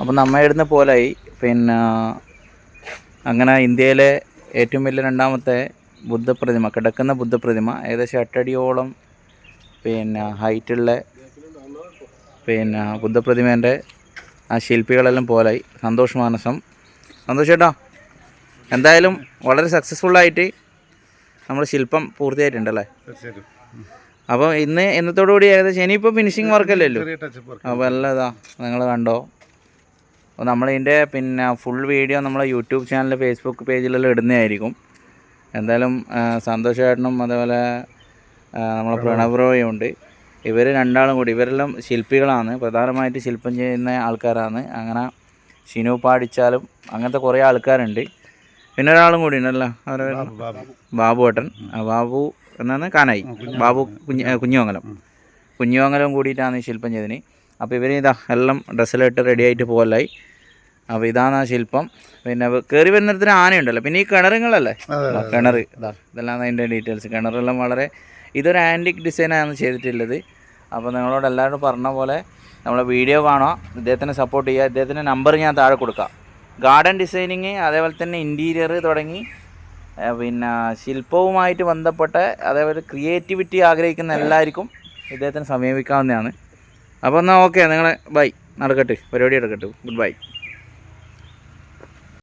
അപ്പം നമ്മ ഇടുന്ന പോലായി. പിന്നെ അങ്ങനെ ഇന്ത്യയിലെ ഏറ്റവും വലിയ രണ്ടാമത്തെ ബുദ്ധപ്രതിമ കിടക്കുന്ന ബുദ്ധപ്രതിമ ഏകദേശം എട്ടടിയോളം പിന്നെ ഹൈറ്റുള്ള പിന്നെ ബുദ്ധപ്രതിമേന്റെ ആ ശില്പികളെല്ലാം പോലായി. സന്തോഷ് മാനസം. സന്തോഷ് ചേട്ടാ എന്തായാലും വളരെ സക്സസ്ഫുള്ളായിട്ട് നമ്മൾ ശില്പം പൂർത്തിയായിട്ടുണ്ടല്ലേ? അപ്പോൾ ഇന്ന് ഇന്നത്തോടു കൂടി ഏകദേശം ഇനിയിപ്പോൾ ഫിനിഷിങ് വർക്കല്ലേ അപ്പോൾ എല്ലാം ഇതാ നിങ്ങൾ കണ്ടോ? അപ്പോൾ നമ്മളിതിന്റെ പിന്നെ ഫുൾ വീഡിയോ നമ്മളെ യൂട്യൂബ് ചാനൽ ഫേസ്ബുക്ക് പേജിലെല്ലാം ഇടുന്നതായിരിക്കും. എന്തായാലും സന്തോഷമായിട്ടും സന്തോഷ് ചേട്ടനും അതേപോലെ നമ്മളെ പ്രണവ് ഉണ്ട്. ഇവർ രണ്ടാളും കൂടി ഇവരെല്ലാം ശില്പികളാണ്. പ്രധാനമായിട്ട് ശില്പം ചെയ്യുന്ന ആൾക്കാരാണ്. അങ്ങനെ ഷിനു പാടിച്ചാലും അങ്ങനത്തെ കുറേ ആൾക്കാരുണ്ട്. പിന്നെ ഒരാളും കൂടി ഉണ്ടല്ലോ അവരെ ബാബു ഏട്ടൻ. ബാബു എന്നാണ് കാനായി ബാബു കുഞ്ഞ് കുഞ്ഞുമംഗലം. കുഞ്ഞുമംഗലം കൂടിയിട്ടാണ് ഈ ശില്പം ചെയ്തതിന് അപ്പോൾ ഇവർ ഇതാ എല്ലാം ഡ്രസ്സിലിട്ട് റെഡിയായിട്ട് പോകലായി അപ്പോൾ ഇതാണ് ആ ശില്പം പിന്നെ കയറി വരുന്നിടത്തിന് ആനയുണ്ടല്ലോ. പിന്നെ ഈ കിണറുകളല്ലേ? കിണർ ഇതാ ഇതെല്ലാം അതിന്റെ ഡീറ്റെയിൽസ് കിണറെല്ലാം വളരെ ഇതൊരു ആന്റിക് ഡിസൈനാണ് ചെയ്തിട്ടുള്ളത്. അപ്പോൾ നിങ്ങളോട് എല്ലാവരോടും പറഞ്ഞ പോലെ നമ്മളെ വീഡിയോ കാണുക. ഇദ്ദേഹത്തിനെ സപ്പോർട്ട് ചെയ്യുക. ഇദ്ദേഹത്തിന്റെ നമ്പർ ഞാൻ താഴെ കൊടുക്കാം. ഗാർഡൻ ഡിസൈനിങ് അതേപോലെ തന്നെ ഇന്റീരിയർ തുടങ്ങി പിന്നെ ശില്പവുമായിട്ട് ബന്ധപ്പെട്ട അതേപോലെ ക്രിയേറ്റിവിറ്റി ആഗ്രഹിക്കുന്ന എല്ലാവർക്കും ഇദ്ദേഹത്തിന് സമീപിക്കാവുന്നതാണ്. അപ്പോൾ എന്നാൽ ഓക്കെ നിങ്ങളെ ബൈ നടക്കട്ടെ. പരിപാടി നടക്കട്ടെ. Good bye